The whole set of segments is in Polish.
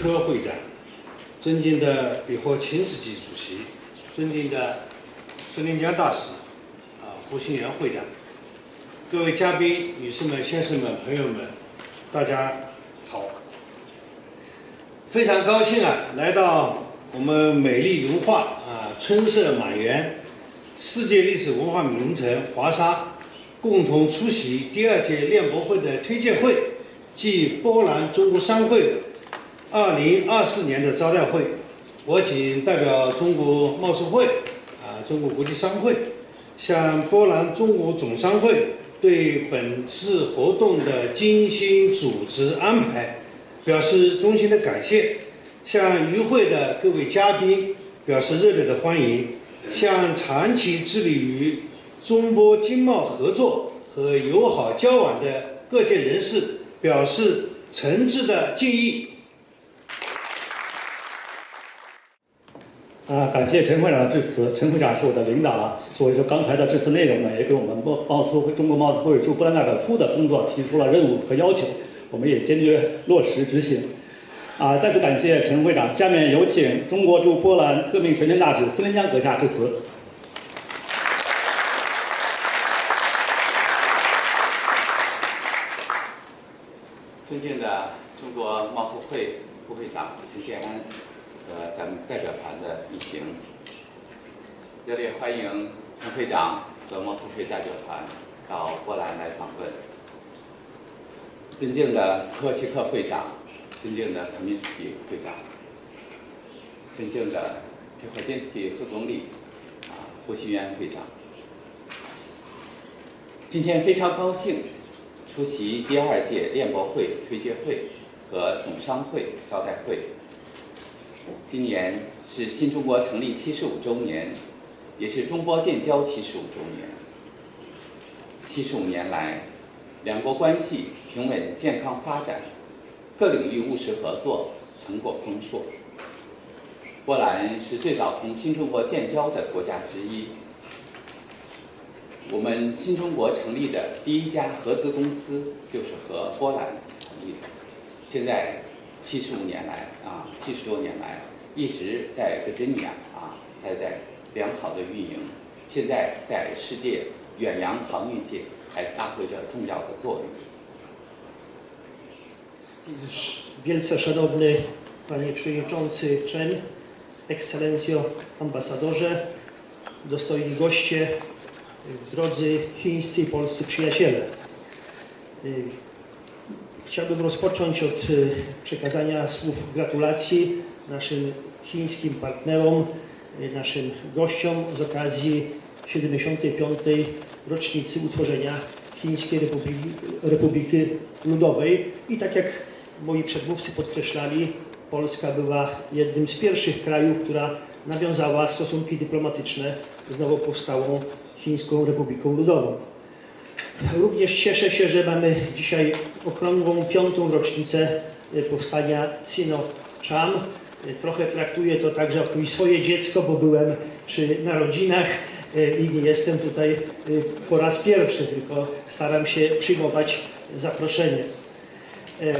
科会长，尊敬的比霍秦斯基主席，尊敬的孙连江大使，啊，胡新元会长，各位嘉宾、女士们、先生们、朋友们，大家好！非常高兴啊，来到我们美丽如画啊，春色满园，世界历史文化名城华沙，共同出席第二届链博会的推介会暨波兰中国商会二零二四年的招待会。我谨代表中国贸促会啊，中国国际商会，向波兰中国总商会对本次活动的精心组织安排表示衷心的感谢，向与会的各位嘉宾表示热烈的欢迎，向长期致力于中波经贸合作和友好交往的各界人士表示诚挚的敬意。啊，感谢陈会长的致辞。陈会长是我的领导了，所以说刚才的致辞内容呢，也给我们贸贸促会中国贸促会驻波兰代表处的工作提出了任务和要求，我们也坚决落实执行。啊，再次感谢陈会长。下面有请中国驻波兰特命全权大使孙连江阁下致辞。尊敬的中国贸促会副会长陈建安呃咱们代表团的一行，热烈欢迎陈会长和莫斯科代表团到波兰来访问。尊敬的科奇克会长，尊敬的科米斯基会长，尊敬的铁霍金斯基副总理，啊，胡锡元会长，今天非常高兴。出席第二届链博会推介会和总商会招待会。今年是新中国成立七十五周年，也是中波建交七十五周年。七十五年来，两国关系平稳健康发展，各领域务实合作成果丰硕。波兰是最早同新中国建交的国家之一。我们新中国成立的第一家合资公司就是和波兰成立的，现在七十五年来啊，七十多年来一直在维珍尼亚啊，还在良好的运营，现在在世界远洋航运界还发挥着重要的作用。 Wielce szanowny panie przewodniczący Chen, ekscelencjo ambasadorze, dostojni goście, drodzy chińscy i polscy przyjaciele. Chciałbym rozpocząć od y, przekazania słów gratulacji naszym chińskim partnerom, y, naszym gościom z okazji 75. rocznicy utworzenia Chińskiej Republiki, Republiki Ludowej. I tak jak moi przedmówcy podkreślali, Polska była jednym z pierwszych krajów, która nawiązała stosunki dyplomatyczne z nowo powstałą Chińską Republiką Ludową. Również cieszę się, że mamy dzisiaj okrągłą piątą rocznicę e, powstania Sino-Cham. E, Trochę traktuję to także jako swoje dziecko, bo byłem przy narodzinach e, i nie jestem tutaj po raz pierwszy, tylko staram się przyjmować zaproszenie. E,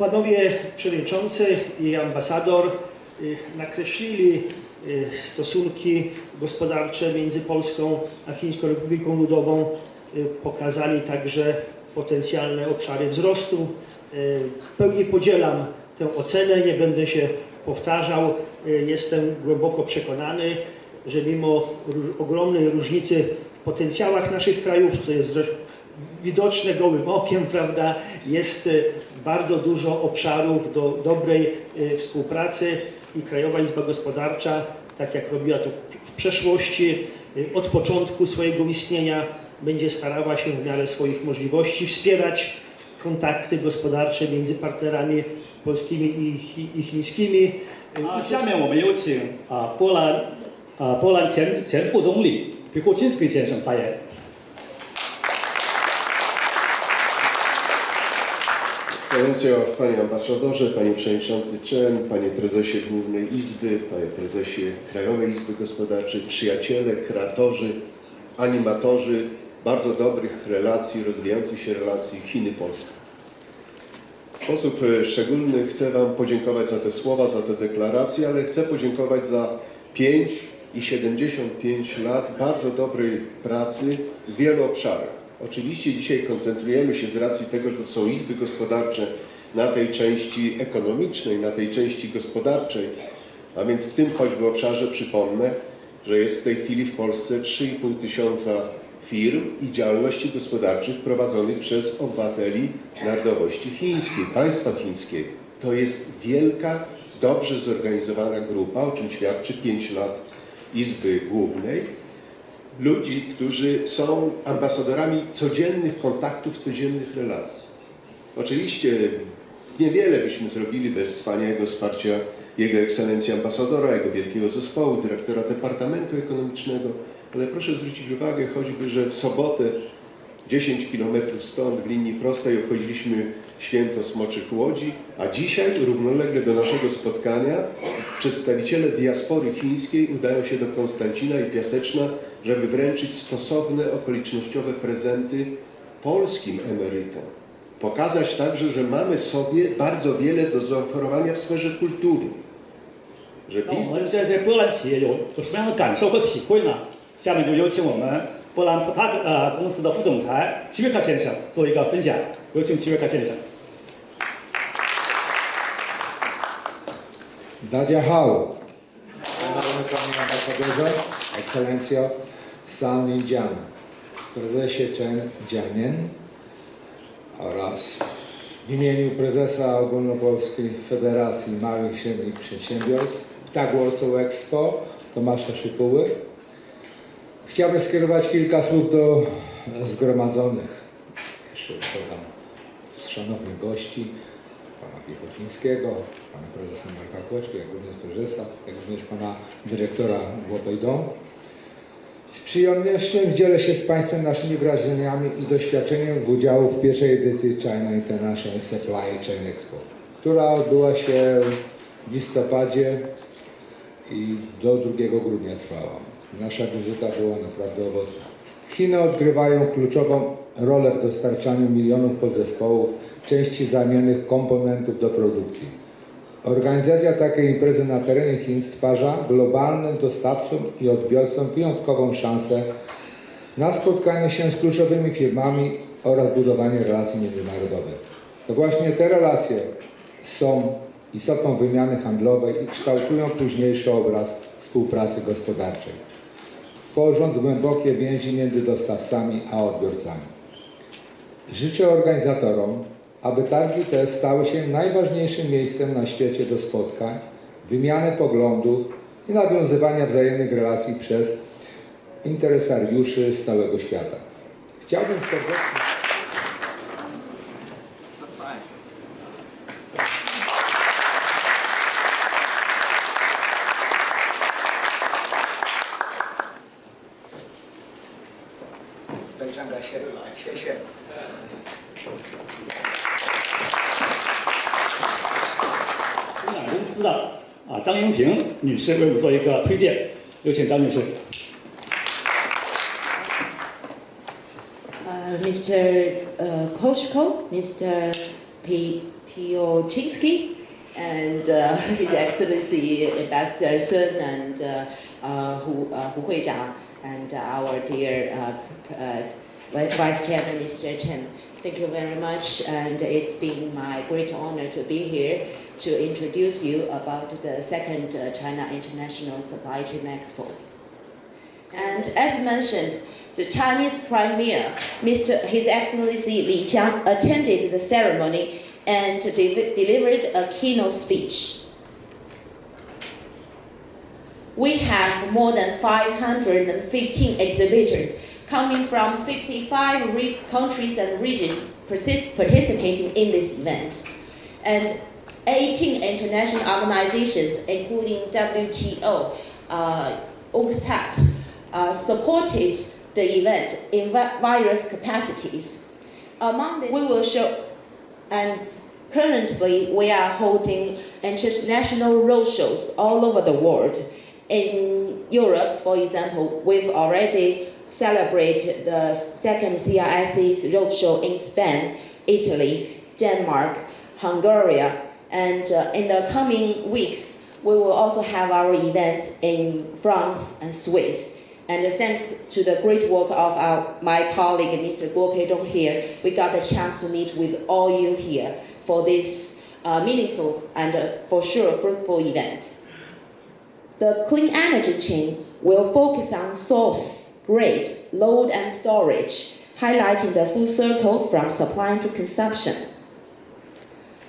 Panowie przewodniczący i ambasador y, nakreślili y, stosunki gospodarcze między Polską a Chińską Republiką Ludową, y, pokazali także potencjalne obszary wzrostu. Y, W pełni podzielam tę ocenę, nie będę się powtarzał. Y, Jestem głęboko przekonany, że mimo ogromnej różnicy w potencjałach naszych krajów, co jest widoczne gołym okiem, prawda, jest bardzo dużo obszarów do dobrej współpracy i Krajowa Izba Gospodarcza, tak jak robiła to w- w przeszłości, e, od początku swojego istnienia będzie starała się w miarę swoich możliwości wspierać kontakty gospodarcze między partnerami polskimi i, chi- i chińskimi. E, 啊，下面我们有请啊波兰啊波兰前前副总理比霍钦斯基先生发言。 Ekscelencjo, Panie Ambasadorze, Panie Przewodniczący Chen, Panie Prezesie Głównej Izby, Panie Prezesie Krajowej Izby Gospodarczej, przyjaciele, kreatorzy, animatorzy bardzo dobrych relacji, rozwijających się relacji Chiny-Polska. W sposób e, szczególny chcę Wam podziękować za te słowa, za te deklaracje, ale chcę podziękować za 5 i 75 lat bardzo dobrej pracy w wielu obszarach. Oczywiście dzisiaj koncentrujemy się z racji tego, że to są izby gospodarcze na tej części ekonomicznej, na tej części gospodarczej, a więc w tym choćby obszarze przypomnę, że jest w tej chwili w Polsce 3,5 tysiąca firm i działalności gospodarczych prowadzonych przez obywateli narodowości chińskiej, państwa chińskiego. To jest wielka, dobrze zorganizowana grupa, o czym świadczy 5 lat Izby Głównej, ludzi, którzy są ambasadorami codziennych kontaktów, codziennych relacji. Oczywiście niewiele byśmy zrobili bez wspaniałego wsparcia Jego Ekscelencji Ambasadora, Jego wielkiego zespołu, dyrektora Departamentu Ekonomicznego, ale proszę zwrócić uwagę choćby, że w sobotę 10 kilometrów stąd w linii prostej obchodziliśmy święto Smoczych Łodzi, a dzisiaj równolegle do naszego spotkania przedstawiciele diaspory chińskiej udają się do Konstancina i Piaseczna, żeby wręczyć stosowne okolicznościowe prezenty polskim emerytom. Pokazać także, że mamy sobie bardzo wiele do zaoferowania w sferze kultury. Że 那我 biznes 们这些波兰企业有有什么样的感受和体会呢？下面就有请我们波兰普塔呃公司的副总裁齐约克先生做一个分享，有请齐约克先生。 Dacia Hao, Szanowny Panie Ambasadorze, Ekscelencjo San Linjian, Prezesie Chen Jianien oraz w imieniu Prezesa Ogólnopolskiej Federacji Małych i Średnich Przedsiębiorstw Ptak Warsaw Expo Tomasza Szypuły chciałbym skierować kilka słów do zgromadzonych. Jeszcze dodam szanownych gości, pana Piechocińskiego, pana prezesa Marka Kłeszki, jak również prezesa, jak również pana dyrektora Łopejdą. Z przyjemnością dzielę się z Państwem naszymi wrażeniami i doświadczeniem w udziału w pierwszej edycji China International Supply Chain Expo, która odbyła się w listopadzie i do 2 grudnia trwała. Nasza wizyta była naprawdę owocna. Chiny odgrywają kluczową rolę w dostarczaniu milionów podzespołów, części zamiennych komponentów do produkcji. Organizacja takiej imprezy na terenie Chin stwarza globalnym dostawcom i odbiorcom wyjątkową szansę na spotkanie się z kluczowymi firmami oraz budowanie relacji międzynarodowych. To właśnie te relacje są istotą wymiany handlowej i kształtują późniejszy obraz współpracy gospodarczej, tworząc głębokie więzi między dostawcami a odbiorcami. Życzę organizatorom, aby targi te stały się najważniejszym miejscem na świecie do spotkań, wymiany poglądów i nawiązywania wzajemnych relacji przez interesariuszy z całego świata. Chciałbym serdecznie. 女士为我们做一个推荐，有请张女士。Uh, Mr. Uh, Koshko, Mr. P. Piochinsky, and uh, His Excellency Ambassador Sun and uh, uh, Hu, uh, Hu Huijiang, and our dear uh, uh, Vice Chairman Mr. Chen. Thank you very much, and it's been my great honor to be here to introduce you about the second uh, China International Supply Chain Expo. And as mentioned, the Chinese Premier, Mr. His Excellency Li Qiang, attended the ceremony and de- delivered a keynote speech. We have more than 515 exhibitors coming from 55 re- countries and regions participating in this event. And 18 international organizations, including WTO, uh, UNCTAD, uh, supported the event in various capacities. Among this, we will show, and currently we are holding international roadshows all over the world. In Europe, for example, we've already celebrated the second CRS's roadshow in Spain, Italy, Denmark, Hungary, and uh, in the coming weeks, we will also have our events in France and Swiss. And thanks to the great work of our, my colleague, Mr. Guo Peidong here, we got the chance to meet with all you here for this uh, meaningful and uh, for sure fruitful event. The clean energy chain will focus on source, grid, load, and storage, highlighting the full circle from supply to consumption.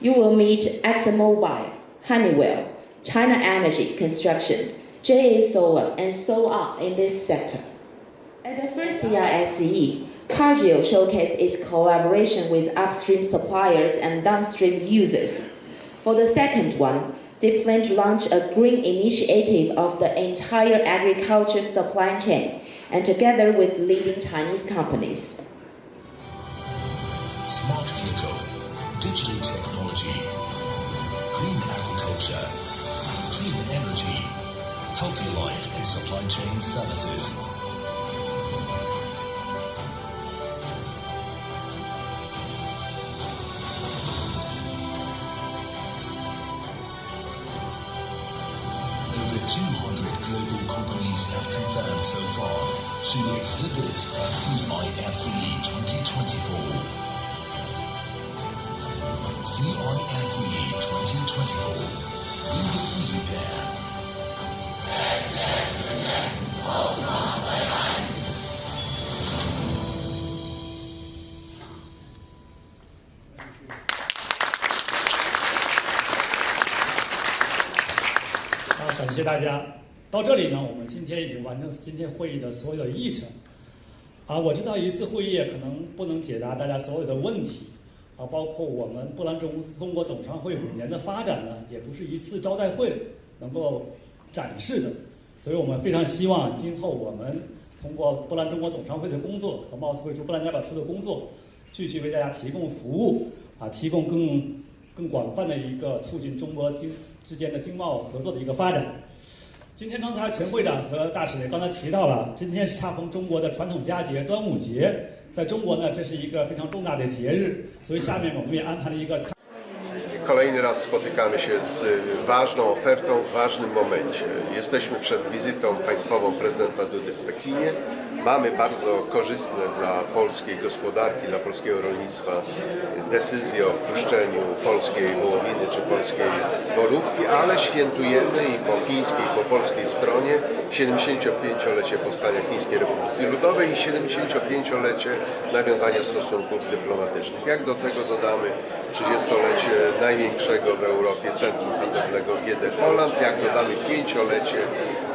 You will meet ExxonMobil, Honeywell, China Energy Construction, JA Solar, and so on in this sector. At the first CISCE, Cargill showcased its collaboration with upstream suppliers and downstream users. For the second one, they plan to launch a green initiative of the entire agriculture supply chain and together with leading Chinese companies. smart vehicle, digital technology, green agriculture, clean energy, healthy life and supply chain services. To exhibit at CISE 2024. CISE 2024. We will see you there. 啊，感谢大家。到这里呢，我们今天已经完成今天会议的所有的议程。啊，我知道一次会议可能不能解答大家所有的问题，啊，包括我们布兰中中国总商会五年的发展呢，也不是一次招待会能够展示的。所以我们非常希望今后我们通过布兰中国总商会的工作和贸促会驻布兰代表处的工作，继续为大家提供服务，啊，提供更更广泛的一个促进中国经之间的经贸合作的一个发展。今天刚才陈会长和大使也刚才提到了，今天是恰逢中国的传统佳节端午节，在中国呢，这是一个非常重大的节日，所以下面我们也安排了一个。 Kolejny raz spotykamy się z ważną ofertą w ważnym momencie. Jesteśmy przed wizytą państwową prezydenta Dudy w Pekinie. Mamy bardzo korzystne dla polskiej gospodarki, dla polskiego rolnictwa decyzje o wpuszczeniu polskiej wołowiny czy polskiej borówki, ale świętujemy i po chińskiej, i po polskiej stronie 75-lecie powstania Chińskiej Republiki Ludowej i 75-lecie nawiązania stosunków dyplomatycznych. Jak do tego dodamy 30-lecie największego w Europie centrum handlowego GD Poland, jak dodamy 5-lecie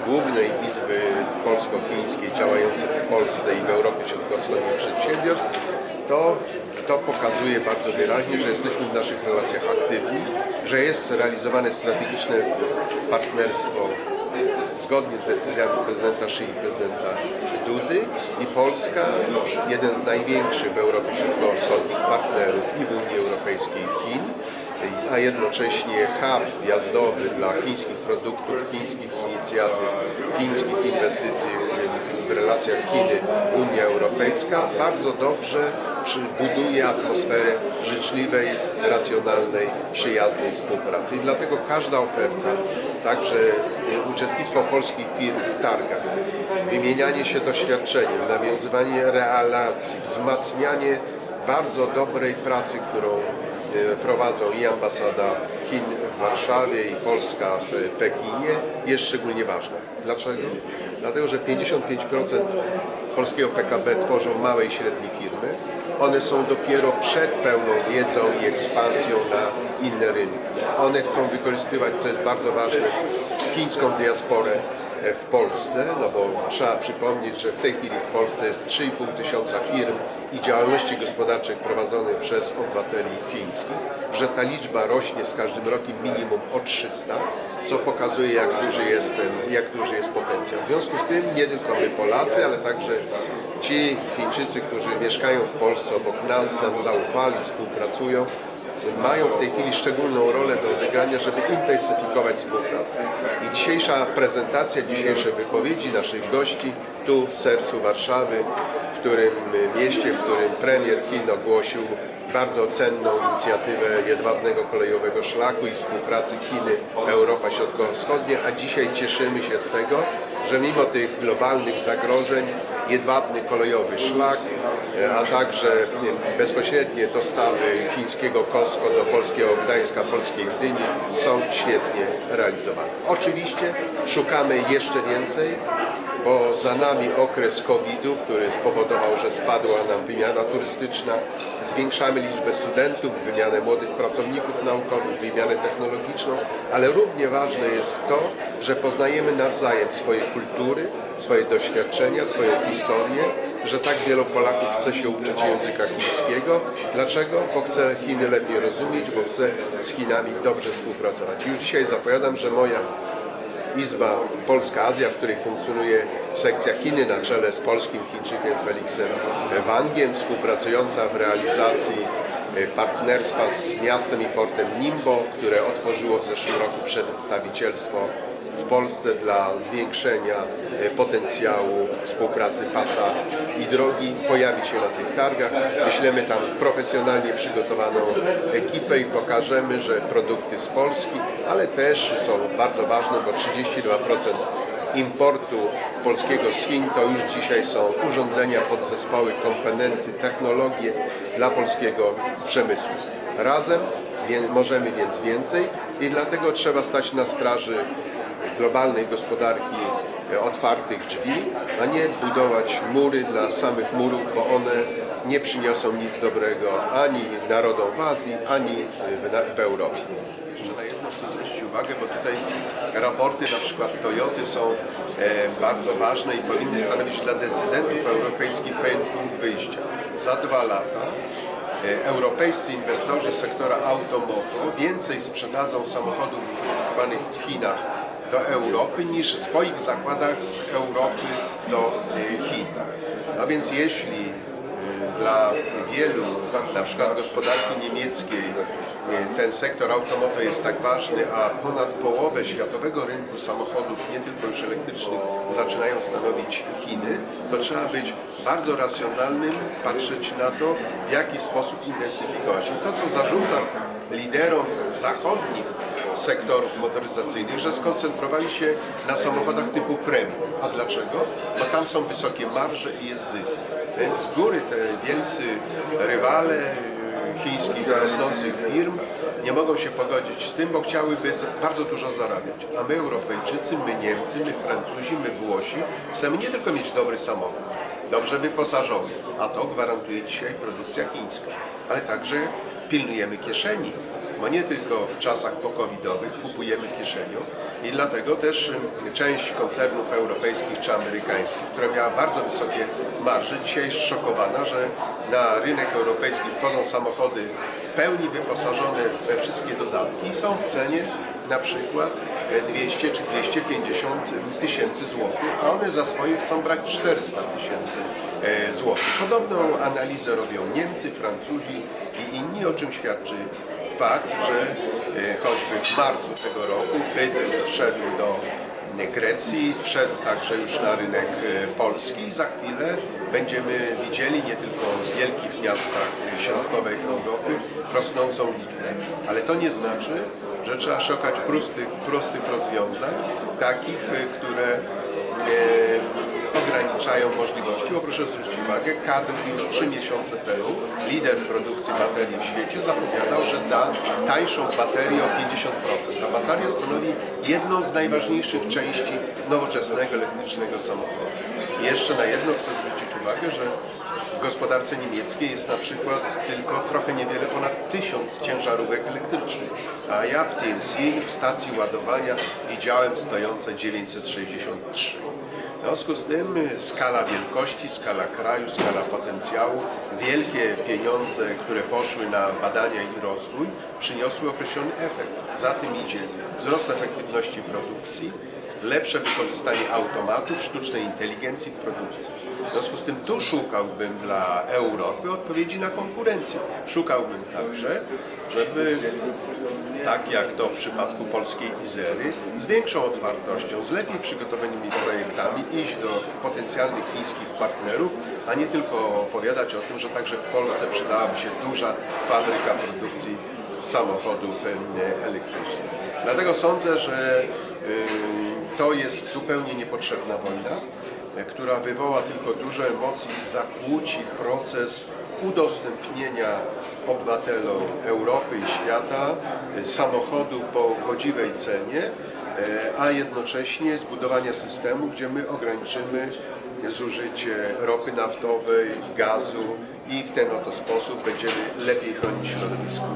Głównej Izby Polsko-Chińskiej działającej w Polsce i w Europie Środkowo-Wschodniej przedsiębiorstw, to to pokazuje bardzo wyraźnie, że jesteśmy w naszych relacjach aktywni, że jest realizowane strategiczne partnerstwo zgodnie z decyzjami prezydenta Xi i prezydenta Dudy i Polska, jeden z największych w Europie Środkowo-Wschodnich partnerów i w Unii Europejskiej Chin, a jednocześnie hub wjazdowy dla chińskich produktów, chińskich inicjatyw, chińskich inwestycji w relacjach Chiny-Unia Europejska bardzo dobrze buduje atmosferę życzliwej, racjonalnej, przyjaznej współpracy. I dlatego każda oferta, także uczestnictwo polskich firm w targach, wymienianie się doświadczeniem, nawiązywanie relacji, wzmacnianie bardzo dobrej pracy, którą prowadzą i ambasada Chin w Warszawie i Polska w Pekinie jest szczególnie ważne. Dlaczego? Dlatego, że 55% polskiego PKB tworzą małe i średnie firmy. One są dopiero przed pełną wiedzą i ekspansją na inne rynki. One chcą wykorzystywać, co jest bardzo ważne, chińską diasporę w Polsce, no bo trzeba przypomnieć, że w tej chwili w Polsce jest 3,5 tysiąca firm i działalności gospodarczych prowadzonych przez obywateli chińskich, że ta liczba rośnie z każdym rokiem minimum o 300, co pokazuje jak duży jest, ten, jak duży jest potencjał. W związku z tym nie tylko my Polacy, ale także ci Chińczycy, którzy mieszkają w Polsce obok nas, nam zaufali, współpracują, mają w tej chwili szczególną rolę do odegrania, żeby intensyfikować współpracę. I dzisiejsza prezentacja, dzisiejsze wypowiedzi naszych gości tu w sercu Warszawy, w którym mieście, w którym premier Chin ogłosił bardzo cenną inicjatywę jedwabnego kolejowego szlaku i współpracy Chiny, Europa Środkowo-Wschodnia, a dzisiaj cieszymy się z tego, że mimo tych globalnych zagrożeń jedwabny kolejowy szlak, e, a także bezpośrednie dostawy chińskiego Costco do polskiego Gdańska, polskiej Gdyni są świetnie realizowane. Oczywiście szukamy jeszcze więcej, bo za nami okres COVID-u, który spowodował, że spadła nam wymiana turystyczna. Zwiększamy liczbę studentów, wymianę młodych pracowników naukowych, wymianę technologiczną, ale równie ważne jest to, że poznajemy nawzajem swoje kultury, swoje doświadczenia, swoją historię, że tak wielu Polaków chce się uczyć języka chińskiego. Dlaczego? Bo chce Chiny lepiej rozumieć, bo chce z Chinami dobrze współpracować. Już dzisiaj zapowiadam, że moja Izba Polska Azja, w której funkcjonuje sekcja Chiny na czele z polskim Chińczykiem Feliksem Wangiem, współpracująca w realizacji e, partnerstwa z miastem i portem Nimbo, które otworzyło w zeszłym roku przedstawicielstwo w Polsce dla zwiększenia e, potencjału współpracy pasa i drogi pojawi się na tych targach. Wyślemy tam profesjonalnie przygotowaną ekipę i pokażemy, że produkty z Polski, ale też, co bardzo ważne, bo 32% importu polskiego z Chin to już dzisiaj są urządzenia, podzespoły, komponenty, technologie dla polskiego przemysłu. Razem możemy więc więcej i dlatego trzeba stać na straży globalnej gospodarki e, otwartych drzwi, a nie budować mury dla samych murów, bo one nie przyniosą nic dobrego ani narodom w Azji, ani w, na- w Europie. Jeszcze na jedno chcę zwrócić uwagę, bo tutaj raporty na przykład Toyoty są e, bardzo ważne i powinny stanowić dla decydentów europejskich pewien punkt wyjścia. Za dwa lata e, europejscy inwestorzy sektora automoto więcej sprzedadzą samochodów wyprodukowanych w Chinach do Europy niż w swoich zakładach z Europy do e, Chin. A więc jeśli e, dla wielu, na przykład gospodarki niemieckiej, e, ten sektor automoto jest tak ważny, a ponad połowę światowego rynku samochodów, nie tylko już elektrycznych, zaczynają stanowić Chiny, to trzeba być bardzo racjonalnym, patrzeć na to, w jaki sposób intensyfikować. I to, co zarzucam liderom zachodnich sektorów motoryzacyjnych, że skoncentrowali się na samochodach typu premium. A dlaczego? Bo tam są wysokie marże i jest zysk. Więc z góry te wielcy rywale y, chińskich rosnących firm nie mogą się pogodzić z tym, bo chciałyby bardzo dużo zarabiać. A my Europejczycy, my Niemcy, my Francuzi, my Włosi chcemy nie tylko mieć dobry samochód, dobrze wyposażony, a to gwarantuje dzisiaj produkcja chińska, ale także pilnujemy kieszeni, bo nie tylko w czasach pokowidowych kupujemy kieszenią i dlatego też część koncernów europejskich czy amerykańskich, która miała bardzo wysokie marże, dzisiaj jest szokowana, że na rynek europejski wchodzą samochody w pełni wyposażone we wszystkie dodatki i są w cenie na przykład e, 200 czy 250 tysięcy złotych, a one za swoje chcą brać 400 tysięcy e, złotych. Podobną analizę robią Niemcy, Francuzi i inni, o czym świadczy fakt, że e, choćby w marcu tego roku Pytel wszedł do Grecji, wszedł także już na rynek e, polski za chwilę będziemy widzieli nie tylko w wielkich miastach e, środkowej Europy rosnącą liczbę. Ale to nie znaczy, że trzeba szukać prostych, prostych rozwiązań, takich, e, które e, ograniczają możliwości, bo proszę zwrócić uwagę, Kadr już trzy miesiące temu, lider produkcji baterii w świecie, zapowiadał, że da tańszą baterię o 50%. Ta bateria stanowi jedną z najważniejszych części nowoczesnego elektrycznego samochodu. I jeszcze na jedno chcę zwrócić uwagę, że w gospodarce niemieckiej jest na przykład tylko trochę niewiele ponad tysiąc ciężarówek elektrycznych, a ja w Tianjin w stacji ładowania widziałem stojące 963. W związku z tym skala wielkości, skala kraju, skala potencjału, wielkie pieniądze, które poszły na badania i rozwój, przyniosły określony efekt. Za tym idzie wzrost efektywności produkcji, lepsze wykorzystanie automatów, sztucznej inteligencji w produkcji. W związku z tym tu szukałbym dla Europy odpowiedzi na konkurencję. Szukałbym także, żeby tak jak to w przypadku polskiej Izery, z większą otwartością, z lepiej przygotowanymi projektami iść do potencjalnych chińskich partnerów, a nie tylko opowiadać o tym, że także w Polsce przydałaby się duża fabryka produkcji samochodów elektrycznych. Dlatego sądzę, że ym, to jest zupełnie niepotrzebna wojna, e, która wywoła tylko duże emocje i zakłóci proces udostępnienia obywatelom Europy i świata e, samochodu po godziwej cenie, e, a jednocześnie zbudowania systemu, gdzie my ograniczymy zużycie ropy naftowej, gazu i w ten oto sposób będziemy lepiej chronić środowisko.